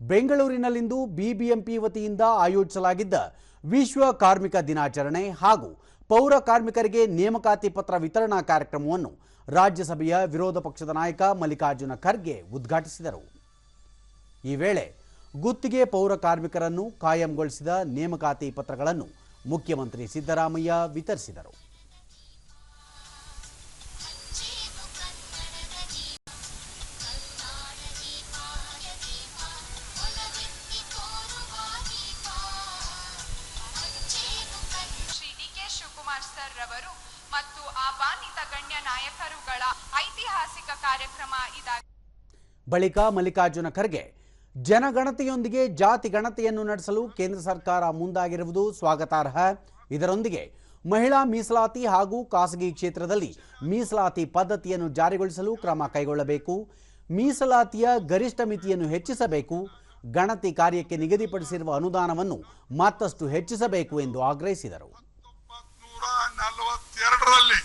ಬೆಂಗಳೂರಿನಲ್ಲಿಂದು ಬಿಬಿಎಂಪಿ ವತಿಯಿಂದ ಆಯೋಜಿಸಲಾಗಿದ್ದ ವಿಶ್ವ ಕಾರ್ಮಿಕ ದಿನಾಚರಣೆ ಹಾಗೂ ಪೌರ ಕಾರ್ಮಿಕರಿಗೆ ನೇಮಕಾತಿ ಪತ್ರ ವಿತರಣಾ ಕಾರ್ಯಕ್ರಮವನ್ನು ರಾಜ್ಯಸಭೆಯ ವಿರೋಧ ಪಕ್ಷದ ನಾಯಕ ಮಲ್ಲಿಕಾರ್ಜುನ ಖರ್ಗೆ ಉದ್ಘಾಟಿಸಿದರು. ಈ ವೇಳೆ ಗುತ್ತಿಗೆ ಪೌರ ಕಾರ್ಮಿಕರನ್ನು ಕಾಯಂಗೊಳಿಸಿದ ನೇಮಕಾತಿ ಪತ್ರಗಳನ್ನು ಮುಖ್ಯಮಂತ್ರಿ ಸಿದ್ದರಾಮಯ್ಯ ವಿತರಿಸಿದರು. ಸರ್ ರವರು ಮತ್ತು ಆಹ್ವಾನಿತ ಗಣ್ಯ ನಾಯಕರುಗಳ ಐತಿಹಾಸಿಕ ಕಾರ್ಯಕ್ರಮ ಇದಾಗಿದೆ ಬಳಿಕ ಮಲ್ಲಿಕಾರ್ಜುನ ಖರ್ಗೆ, ಜನಗಣತಿಯೊಂದಿಗೆ ಜಾತಿ ಗಣತಿಯನ್ನು ನಡೆಸಲು ಕೇಂದ್ರ ಸರ್ಕಾರ ಮುಂದಾಗಿರುವುದು ಸ್ವಾಗತಾರ್ಹ. ಇದರೊಂದಿಗೆ ಮಹಿಳಾ ಮೀಸಲಾತಿ ಹಾಗೂ ಖಾಸಗಿ ಕ್ಷೇತ್ರದಲ್ಲಿ ಮೀಸಲಾತಿ ಪದ್ಧತಿಯನ್ನು ಜಾರಿಗೊಳಿಸಲು ಕ್ರಮ ಕೈಗೊಳ್ಳಬೇಕು. ಮೀಸಲಾತಿಯ ಗರಿಷ್ಠ ಮಿತಿಯನ್ನು ಹೆಚ್ಚಿಸಬೇಕು. ಗಣತಿ ಕಾರ್ಯಕ್ಕೆ ನಿಗದಿಪಡಿಸಿರುವ ಅನುದಾನವನ್ನು ಮತ್ತಷ್ಟು ಹೆಚ್ಚಿಸಬೇಕು ಎಂದು ಆಗ್ರಹಿಸಿದರು. ನಲವತ್ತೆರಡರಲ್ಲಿ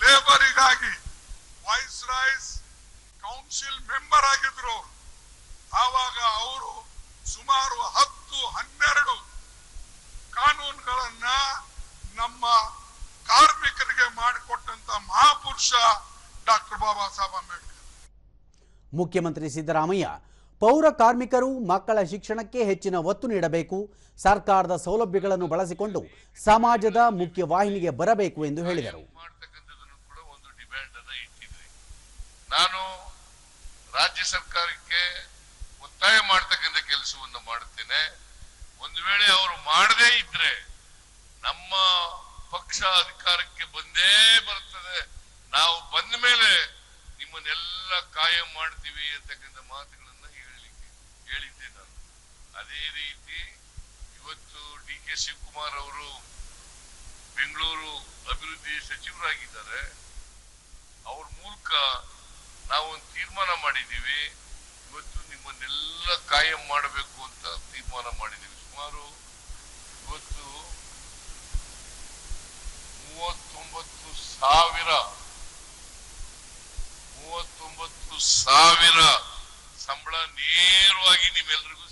ಲೇಬರಿಗಾಗಿ ವಾಯ್ಸ್ ರಾಯ್ಸ್ ಕೌನ್ಸಿಲ್ ಮೆಂಬರ್ ಆಗಿದ್ರು. ಆವಾಗ ಅವರು ಸುಮಾರು ಹತ್ತು, ಹನ್ನೆರಡು ಕಾನೂನುಗಳನ್ನ ನಮ್ಮ ಕಾರ್ಮಿಕರಿಗೆ ಮಾಡಿಕೊಟ್ಟಂತ ಮಹಾಪುರುಷ ಡಾಕ್ಟರ್ ಬಾಬಾ ಸಾಹೇಬ್ ಅಂಬೇಡ್ಕರ್ ಮುಖ್ಯಮಂತ್ರಿ ಸಿದ್ದರಾಮಯ್ಯ ಪೌರ ಕಾರ್ಮಿಕರು ಮಕ್ಕಳ ಶಿಕ್ಷಣಕ್ಕೆ ಹೆಚ್ಚಿನ ಒತ್ತು ನೀಡಬೇಕು. ಸರ್ಕಾರದ ಸೌಲಭ್ಯಗಳನ್ನು ಬಳಸಿಕೊಂಡು ಸಮಾಜದ ಮುಖ್ಯ ವಾಹಿನಿಗೆ ಬರಬೇಕು ಎಂದು ಹೇಳಿದರು. ನಾನು ರಾಜ್ಯ ಸರ್ಕಾರಕ್ಕೆ ಒತ್ತಾಯ ಮಾಡ್ತಕ್ಕಂಥ ಕೆಲಸವನ್ನು ಮಾಡುತ್ತೇನೆ. ಒಂದು ವೇಳೆ ಅವರು ಮಾಡದೇ ಇದ್ರೆ ಅಂತಕ್ಕಂಥ ಮಾತುಗಳನ್ನ ಹೇಳಲಿಕ್ಕೆ ಹೇಳಿದ್ದೆ ನಾನು. ಅದೇ ರೀತಿ ಇವತ್ತು ಡಿ ಕೆ ಶಿವಕುಮಾರ್ ಅವರು ಬೆಂಗಳೂರು ಅಭಿವೃದ್ಧಿ ಸಚಿವರಾಗಿದ್ದಾರೆ. ಅವ್ರ ಮೂಲಕ ನಾವು ಒಂದು ತೀರ್ಮಾನ ಮಾಡಿದ್ದೀವಿ. ಇವತ್ತು ನಿಮ್ಮನ್ನೆಲ್ಲ ಕಾಯಂ ಮಾಡಬೇಕು ಅಂತ ತೀರ್ಮಾನ ಮಾಡಿದ್ದೀವಿ. ಸುಮಾರು ಇವತ್ತು ಮೂವತ್ತೊಂಬತ್ತು ಸಾವಿರ ಮೂವತ್ತೊಂಬತ್ತು ಸಾವಿರ ಸಂಬಳ ನೇರವಾಗಿ ನಿಮ್ಮೆಲ್ರಿಗೂ